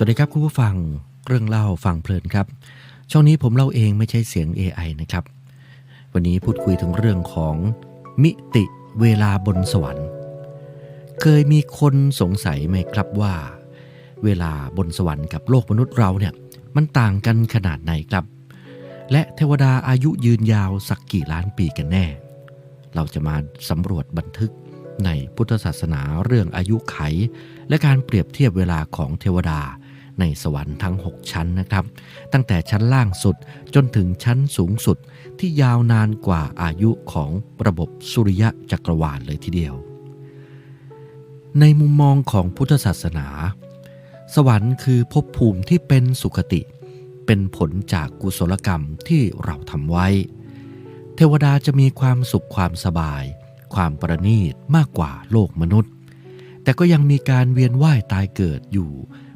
สวัสดีครับคุณผู้ฟังเรื่องเล่าฟังเพลินครับ ช่องนี้ผมเล่าเองไม่ใช่เสียง AI นะครับ วันนี้พูดคุยถึงเรื่องของมิติเวลาบนสวรรค์ เคยมีคนสงสัยไหมครับว่า เวลาบนสวรรค์กับโลกมนุษย์เราเนี่ยมันต่างกันขนาดไหนครับ และเทวดาอายุยืนยาวสักกี่ล้านปีกันแน่ เราจะมาสำรวจบันทึกในพุทธศาสนาเรื่องอายุไข และการเปรียบเทียบเวลาของเทวดา ในสวรรค์ทั้ง 6 ชั้นนะครับ ตั้งแต่ชั้นล่างสุดจนถึงชั้นสูงสุดที่ยาวนานกว่าอายุของระบบสุริยะจักรวาลเลยทีเดียว ในมุมมองของพุทธศาสนา สวรรค์คือภพภูมิที่เป็นสุขติ เป็นผลจากกุศลกรรมที่เราทำไว้ เทวดาจะมีความสุขความสบาย ความประณีตมากกว่าโลกมนุษย์ แต่ก็ยังมีการเวียนว่ายตายเกิดอยู่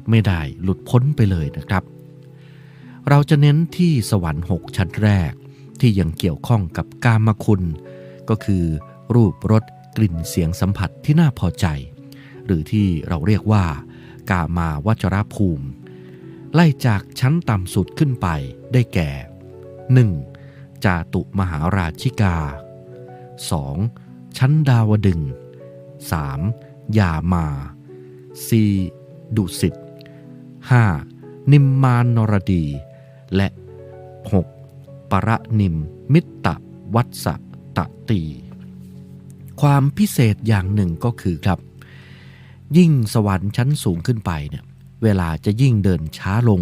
ไม่ได้หลุดพ้นไปเลยนะครับ เราจะเน้นที่สวรรค์หกชั้นแรกที่ยังเกี่ยวข้องกับกามคุณ ก็คือรูปรสกลิ่นเสียงสัมผัสที่น่าพอใจ หรือที่เราเรียกว่า กามาวจรภูมิ ไล่จากชั้นต่ำสุดขึ้นไปได้แก่ 1. จาตุมหาราชิกา 2. ชั้นดาวดึง 3. ยามา 4. ดุสิต 5. นิมมานนรดี และ 6. ปรนิมมิตตวัตสตตี ความพิเศษอย่างหนึ่งก็คือครับ ยิ่งสวรรค์ชั้นสูงขึ้นไปเนี่ยเวลาจะยิ่งเดินช้าลง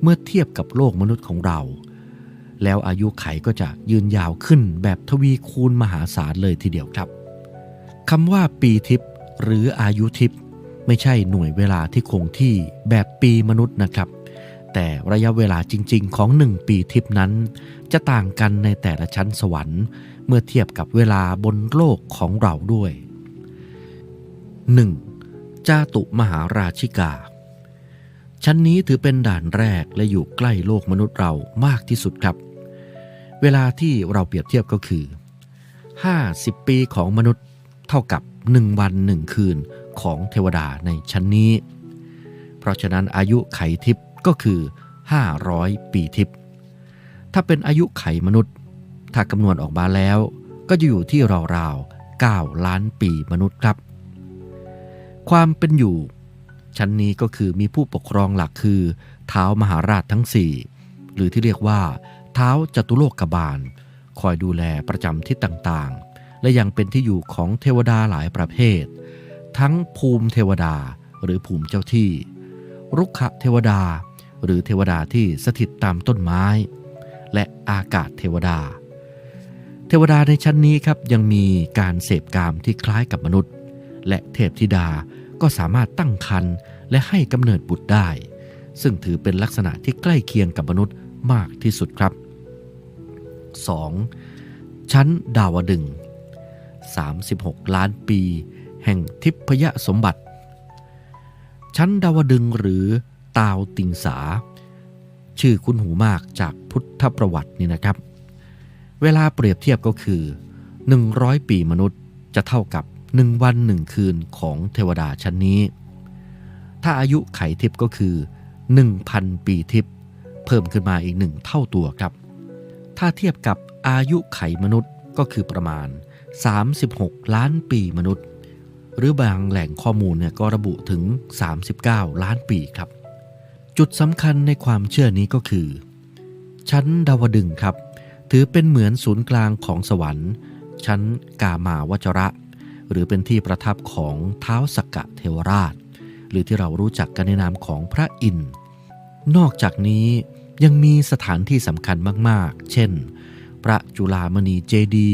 เมื่อเทียบกับโลกมนุษย์ของเรา แล้วอายุไขก็จะยืนยาวขึ้นแบบทวีคูณมหาศาลเลยทีเดียวครับคำว่าปีทิพย์หรืออายุทิพย์ ไม่ใช่หน่วยเวลาที่คงที่แบบปีมนุษย์นะครับ แต่ระยะเวลาจริง ๆ ของหนึ่งปีทิพนั้น จะต่างกันในแต่ละชั้นสวรรค์เมื่อเทียบกับเวลาบนโลกของเราด้วย 1. จาตุมหาราชิกา ชั้นนี้ถือเป็นด่านแรกและอยู่ใกล้โลกมนุษย์เรามากที่สุดครับ เวลาที่เราเปรียบเทียบก็คือ 50 ปีของมนุษย์เท่ากับ 1 วัน 1 คืน ของเทวดาในชั้นนี้ เพราะฉะนั้นอายุไขทิพย์ก็คือ 500 ปีทิพย์ถ้าเป็นอายุไขมนุษย์ ถ้าคำนวณออกมาแล้ว ก็จะอยู่ที่ราวๆ9ล้านปีมนุษย์ครับ ความเป็นอยู่ ชั้นนี้ก็คือมีผู้ปกครองหลักคือเท้ามหาราชทั้ง 4 หรือที่เรียกว่าเท้าจตุโลกบาล คอยดูแลประจำทิศต่างๆ และยังเป็นที่อยู่ของเทวดาหลายประเภท ทั้งภูมิเทวดาหรือภูมิเจ้าที่ รุกขเทวดา หรือเทวดาที่สถิตตามต้นไม้ และอากาศเทวดา เทวดาในชั้นนี้ครับยังมีการเสพกามที่คล้ายกับมนุษย์ และเทพธิดาก็สามารถตั้งครรภ์และให้กำเนิดบุตรได้ ซึ่งถือเป็นลักษณะที่ใกล้เคียงกับมนุษย์มากที่สุดครับ 2. ชั้นดาวดึง36 ล้านปี แห่งทิพยสมบัติ ชั้นดาวดึงหรือตาวติงสา ชื่อคุ้นหูมากจากพุทธประวัตินี่นะครับ เวลาเปรียบเทียบก็คือ 100 ปีมนุษย์จะเท่ากับ 1 วัน 1 คืนของเทวดาชั้นนี้ ถ้าอายุไขทิพก็คือ 1,000 ปีทิพเพิ่มขึ้นมาอีกหนึ่งเท่าตัวครับ ถ้าเทียบกับอายุไขมนุษย์ก็คือประมาณ 36 ล้านปีมนุษย์ หรือบางแหล่งข้อมูลเนี่ยก็ระบุถึง 39 ล้านปีครับ จุดสำคัญในความเชื่อนี้ก็คือ ชั้นดาวดึงครับ ถือเป็นเหมือนศูนย์กลางของสวรรค์ ชั้นกามาวจระ หรือเป็นที่ประทับของเท้าสกกะเทวราช หรือที่เรารู้จักกันในนามของพระอินทร์นอกจากนี้ยังมีสถานที่สำคัญมากๆ เช่น พระจุลามณีเจดี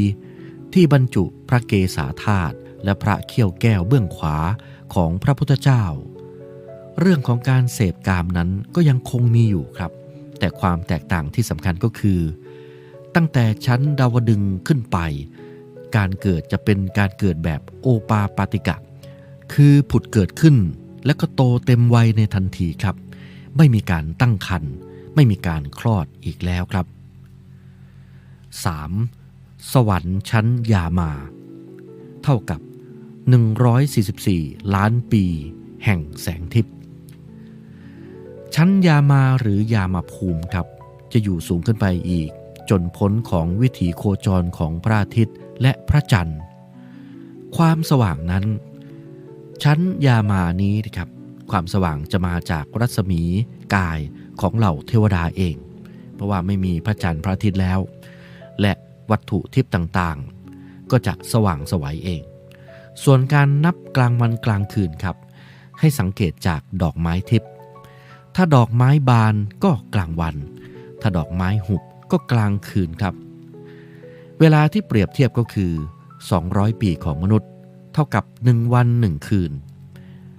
ที่บรรจุพระเกศาธาตุ และพระเขี้ยวแก้วเบื้องขวาของพระพุทธเจ้า เรื่องของการเสพกามนั้นก็ยังคงมีอยู่ครับ แต่ความแตกต่างที่สำคัญก็คือ ตั้งแต่ชั้นดาวดึงขึ้นไป การเกิดจะเป็นการเกิดแบบโอปาปาติกะ คือผุดเกิดขึ้น และก็โตเต็มวัยในทันทีครับ ไม่มีการตั้งครรภ์ไม่มีการคลอดอีกแล้วครับ 3. สวรรค์ชั้นยามา เท่ากับ 144 ล้านปี แห่งแสงทิพย์ชั้นยามาหรือยามาภูมิครับ จะอยู่สูงขึ้นไปอีก จนพ้นของวิถีโคจรของพระอาทิตย์และพระจันทร์ ความสว่างนั้น ชั้นยามานี้นะครับความสว่างจะมาจากรัศมีกายของเหล่าเทวดาเอง เพราะว่าไม่มีพระจันทร์พระอาทิตย์แล้ว และวัตถุทิพย์ต่าง ก็จะสว่างสวัยเอง ส่วนการนับกลางวันกลางคืนครับ ให้สังเกตจากดอกไม้ทิพย์ถ้าดอกไม้บานก็กลางวัน ถ้าดอกไม้หุบก็กลางคืนครับ เวลาที่เปรียบเทียบก็คือ 200 ปีของมนุษย์ เท่ากับ 1 วัน 1 คืน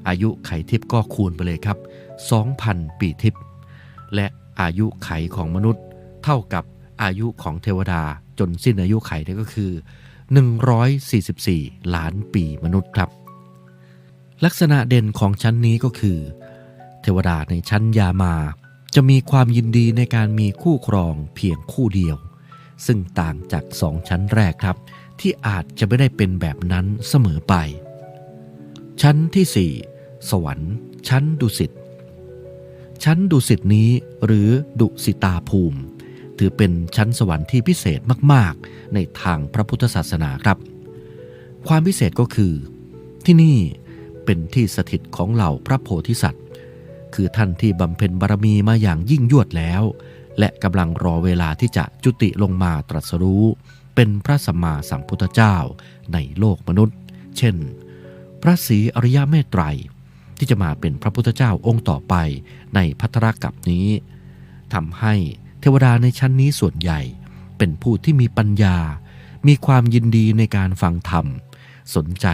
อายุไขทิพย์ก็คูณไปเลยครับ 2,000 ปีทิพย์และอายุไขของมนุษย์ เท่ากับอายุของเทวดาจนสิ้นอายุไขนี่ก็คือ 144 ล้านปีมนุษย์ครับ ลักษณะเด่นของชั้นนี้ก็คือ เทวดาในชั้นยามาจะมีความยินดีในการมีคู่ครองเพียงคู่เดียว ซึ่งต่างจากสองชั้นแรกครับ ที่อาจจะไม่ได้เป็นแบบนั้นเสมอไป ชั้นที่ 4 สวรรค์ ชั้นดุสิตชั้นดุสิตนี้หรือดุสิตาภูมิ ถือเป็นชั้นสวรรค์ที่พิเศษมากๆ ในทางพระพุทธศาสนาครับ ความพิเศษก็คือ ที่นี่เป็นที่สถิตของเหล่าพระโพธิสัตว์ คือท่านที่บำเพ็ญบารมีมาอย่างยิ่งยวดแล้ว และกำลังรอเวลาที่จะจุติลงมาตรัสรู้ เป็นพระสัมมาสัมพุทธเจ้าในโลกมนุษย์ เช่น พระศรีอริยเมตไตรที่จะมาเป็นพระพุทธเจ้าองค์ต่อไปในพัทรกับนี้ทำให้ เทวดาในชั้นนี้ส่วนใหญ่เป็นผู้ที่มีปัญญา มีความยินดีในการฟังธรรม สนใจ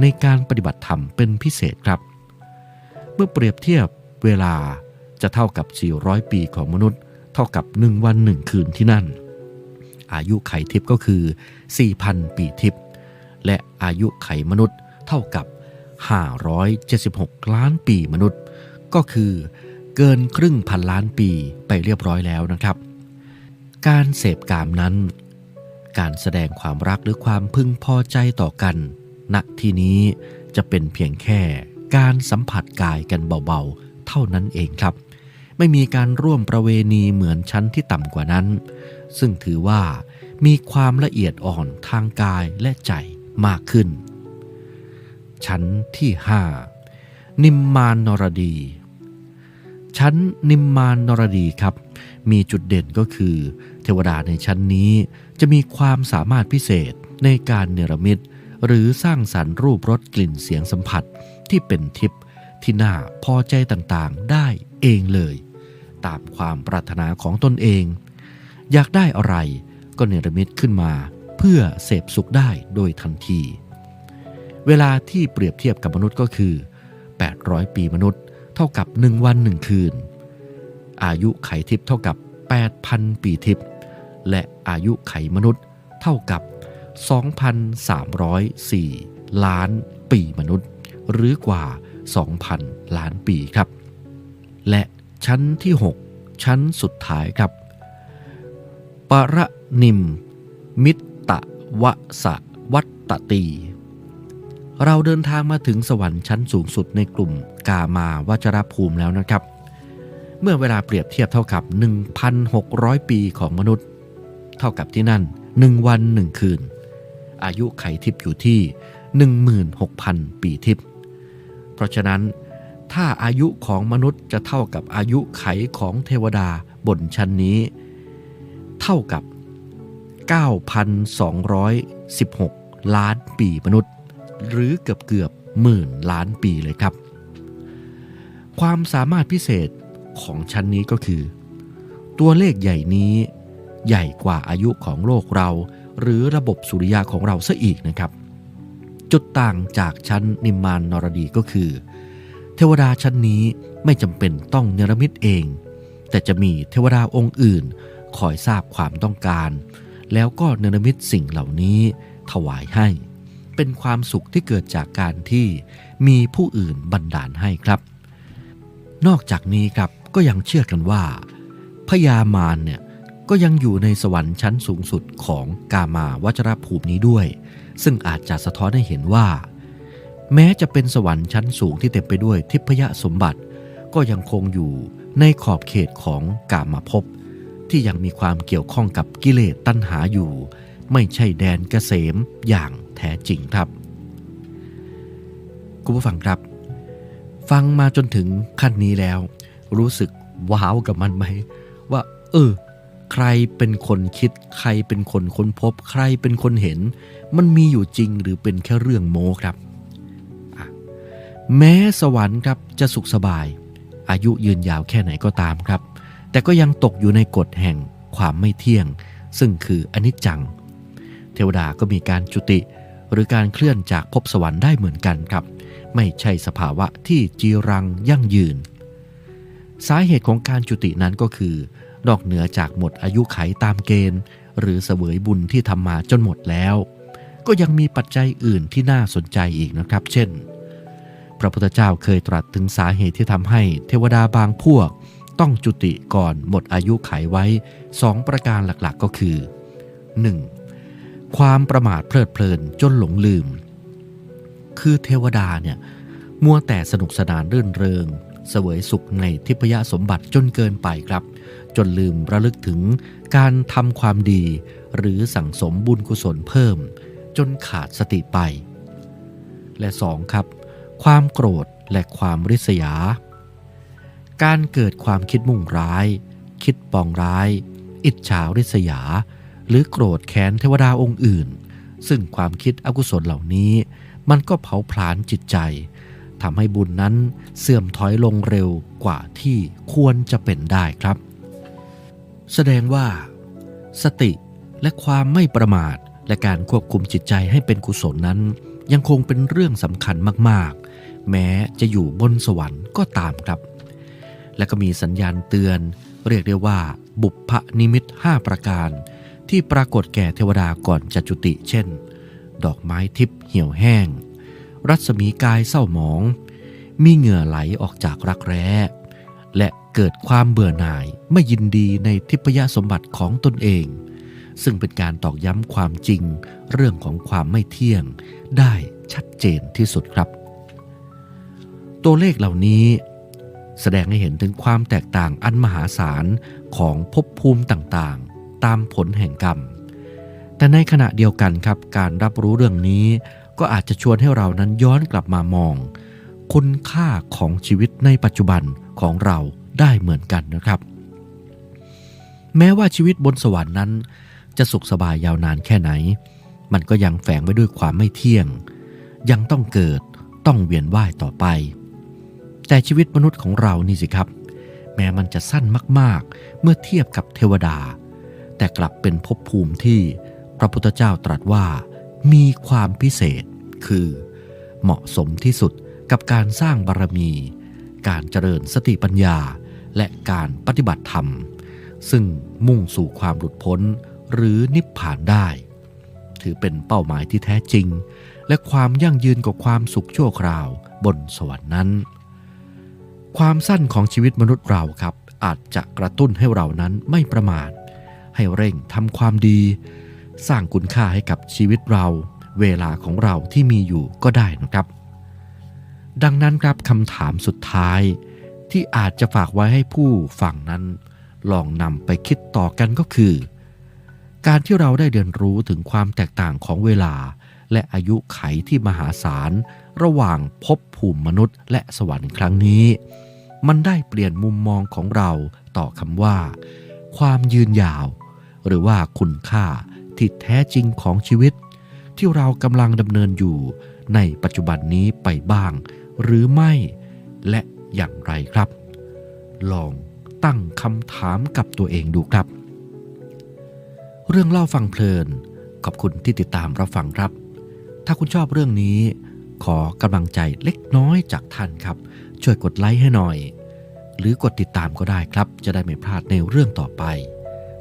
ในการปฏิบัติธรรมเป็นพิเศษครับ เมื่อเปรียบเทียบเวลาจะเท่ากับ 400 ปีของมนุษย์ เท่ากับ 1 วัน 1 คืนที่นั่น อายุไขทิพย์ก็คือ 4,000 ปีทิพย์และอายุไขมนุษย์เท่ากับ 576 ล้านปีมนุษย์ ก็คือ เกินครึ่งพันล้านปีไปเรียบร้อยแล้วนะครับ การเสพกามนั้น การแสดงความรักหรือความพึงพอใจต่อกันณที่นี้จะเป็นเพียงแค่การสัมผัสกายกันเบาๆ เท่านั้นเองครับ ไม่มีการร่วมประเวณีเหมือนชั้นที่ต่ำกว่านั้น ซึ่งถือว่ามีความละเอียดอ่อนทางกายและใจมากขึ้น ชั้นที่ 5 นิมมานนรดี ชั้นนิมมานนรดีครับ มีจุดเด่นก็คือ เทวดาในชั้นนี้จะมีความสามารถพิเศษในการเนรมิตหรือสร้างสรรค์รูปรสกลิ่นเสียงสัมผัสที่เป็นทิพย์ที่น่าพอใจต่างๆได้เองเลย ตามความปรารถนาของตนเอง อยากได้อะไรก็เนรมิตขึ้นมา เพื่อเสพสุขได้โดยทันที เวลาที่เปรียบเทียบกับมนุษย์ก็คือ 800 ปีมนุษย์ เท่ากับ 1 วัน 1 คืน อายุไขทิพย์เท่ากับ 8,000 ปีทิพย์และอายุไขมนุษย์เท่ากับ 2,304 ล้านปีมนุษย์ หรือกว่า 2,000 ล้านปีครับ และชั้นที่ 6 ชั้นสุดท้ายครับ ปรนิม มิตตะวะสะวัตตตี เราเดินทางมาถึงสวรรค์ชั้นสูงสุดในกลุ่มกามาวจรภูมิแล้วนะครับ เมื่อเวลาเปรียบเทียบเท่ากับ 1,600 ปีของมนุษย์ เท่ากับที่นั่น 1 วัน 1 คืน อายุไขทิพย์อยู่ที่ 16,000 ปีทิพย์เพราะฉะนั้น ถ้าอายุของมนุษย์จะเท่ากับอายุไขของเทวดาบนชั้นนี้ เท่ากับ 9,216 ล้านปีมนุษย์ หรือเกือบเกือบหมื่นล้านปีเลยครับ ความสามารถพิเศษของชั้นนี้ก็คือ ตัวเลขใหญ่นี้ใหญ่กว่าอายุของโลกเรา หรือระบบสุริยะของเราซะอีกนะครับ จุดต่างจากชั้นนิมมานนรดีก็คือ เทวดาชั้นนี้ไม่จำเป็นต้องเนรมิตเอง แต่จะมีเทวดาองค์อื่น คอยทราบความต้องการ แล้วก็เนรมิตสิ่งเหล่านี้ถวายให้ เป็นความสุขที่เกิดจากการที่มีผู้อื่นบันดาลให้ครับ นอกจากนี้ครับก็ยังเชื่อกันว่าพญามารเนี่ยก็ยังอยู่ในสวรรค์ชั้นสูงสุดของกามาวจรภูมินี้ด้วย ซึ่งอาจจะสะท้อนให้เห็นว่า แม้จะเป็นสวรรค์ชั้นสูงที่เต็มไปด้วยทิพยสมบัติ ก็ยังคงอยู่ในขอบเขตของกามาภพที่ยังมีความเกี่ยวข้องกับกิเลสตัณหาอยู่ ไม่ใช่แดนเกษมอย่าง แท้จริงครับคุณผู้ฟังครับ ฟังมาจนถึงขั้นนี้แล้ว รู้สึกว้าวกับมันไหม ว่า เออ ใครเป็นคนคิด ใครเป็นคนค้นพบ ใครเป็นคนเห็น มันมีอยู่จริงหรือเป็นแค่เรื่องโม้ครับแม้สวรรค์ครับจะสุขสบาย อายุยืนยาวแค่ไหนก็ตามครับ แต่ก็ยังตกอยู่ในกฎแห่งความไม่เที่ยง ซึ่งคืออนิจจัง เทวดาก็มีการจุติ หรือการเคลื่อนจากภพสวรรค์ได้เหมือนกันครับ ไม่ใช่สภาวะที่จีรังยั่งยืน สาเหตุของการจุตินั้นก็คือ นอกเหนือจากหมดอายุไขตามเกณฑ์ หรือเสวยบุญที่ทำมาจนหมดแล้ว ก็ยังมีปัจจัยอื่นที่น่าสนใจอีกนะครับ เช่น พระพุทธเจ้าเคยตรัสถึงสาเหตุที่ทำให้เทวดาบางพวก ต้องจุติก่อนหมดอายุไขไว้ 2 ประการหลักๆก็คือ 1. ความประมาทเพลิดเพลินจนหลงลืม คือเทวดาเนี่ยมัวแต่สนุกสนานรื่นเริง เสวยสุขในทิพยสมบัติจนเกินไปครับ จนลืมระลึกถึงการทำความดี หรือสั่งสมบุญกุศลเพิ่ม จนขาดสติไป และสองครับ ความโกรธและความริษยา การเกิดความคิดมุ่งร้าย คิดปองร้าย อิจฉาริษยา หรือโกรธแค้นเทวดาองค์อื่น ซึ่งความคิดอกุศลเหล่านี้ มันก็เผาผลาญจิตใจทำให้บุญนั้นเสื่อมถอยลงเร็วกว่าที่ควรจะเป็นได้ครับ แสดงว่า สติและความไม่ประมาทและการควบคุมจิตใจให้เป็นกุศลนั้น ยังคงเป็นเรื่องสำคัญมากๆ แม้จะอยู่บนสวรรค์ก็ตามครับ และก็มีสัญญาณเตือน เรียกได้ว่า บุพนิมิต 5 ประการ ที่ปรากฏแก่เทวดาก่อนจะจุติ เช่น ดอกไม้ทิพย์เหี่ยวแห้ง รัศมีกายเศร้าหมอง มีเหงื่อไหลออกจากรักแร้ และเกิดความเบื่อหน่ายไม่ยินดีในทิพยสมบัติของตนเอง ซึ่งเป็นการตอกย้ำความจริงเรื่องของความไม่เที่ยงได้ชัดเจนที่สุดครับ ตัวเลขเหล่านี้แสดงให้เห็นถึงความแตกต่างอันมหาศาลของภพภูมิต่าง ตามผลแห่งกรรม แต่ในขณะเดียวกันครับการรับรู้เรื่องนี้ก็อาจจะชวนให้เรานั้นย้อนกลับมามอง คุณค่าของชีวิตในปัจจุบันของเราได้เหมือนกันนะครับ แม้ว่าชีวิตบนสวรรค์นั้น จะสุขสบายยาวนานแค่ไหน มันก็ยังแฝงไว้ด้วยความไม่เที่ยง ยังต้องเกิดต้องเวียนว่ายต่อไป แต่ชีวิตมนุษย์ของเรานี่สิครับ แม้มันจะสั้นมากๆ เมื่อเทียบกับเทวดา แต่กลับเป็นภพภูมิที่พระพุทธเจ้าตรัสว่ามีความพิเศษคือ เหมาะสมที่สุดกับการสร้างบารมี การเจริญสติปัญญา และการปฏิบัติธรรม ซึ่งมุ่งสู่ความหลุดพ้นหรือนิพพานได้ ถือเป็นเป้าหมายที่แท้จริง และความยั่งยืนกับความสุขชั่วคราวบนสวรรค์นั้น ความสั้นของชีวิตมนุษย์เราครับอาจจะกระตุ้นให้เรานั้นไม่ประมาท ให้เร่งทำความดี สร้างคุณค่าให้กับชีวิตเรา เวลาของเราที่มีอยู่ก็ได้นะครับ ดังนั้นครับคำถามสุดท้ายที่อาจจะฝากไว้ให้ผู้ฟังนั้น ลองนำไปคิดต่อกันก็คือ การที่เราได้เรียนรู้ถึงความแตกต่างของเวลา และอายุไขที่มหาศาล ระหว่างภพภูมิมนุษย์และสวรรค์ครั้งนี้ มันได้เปลี่ยนมุมมองของเราต่อคำว่า ความยืนยาว หรือว่าคุณค่าที่แท้จริงของชีวิต ที่เรากำลังดำเนินอยู่ในปัจจุบันนี้ไปบ้าง หรือไม่และอย่างไรครับ ลองตั้งคำถามกับตัวเองดูครับ เรื่องเล่าฟังเพลิน ขอบคุณที่ติดตามรับฟังครับ ถ้าคุณชอบเรื่องนี้ ขอกำลังใจเล็กน้อยจากท่านครับ ช่วยกดไลค์ให้หน่อย หรือกดติดตามก็ได้ครับ จะได้ไม่พลาดในเรื่องต่อไป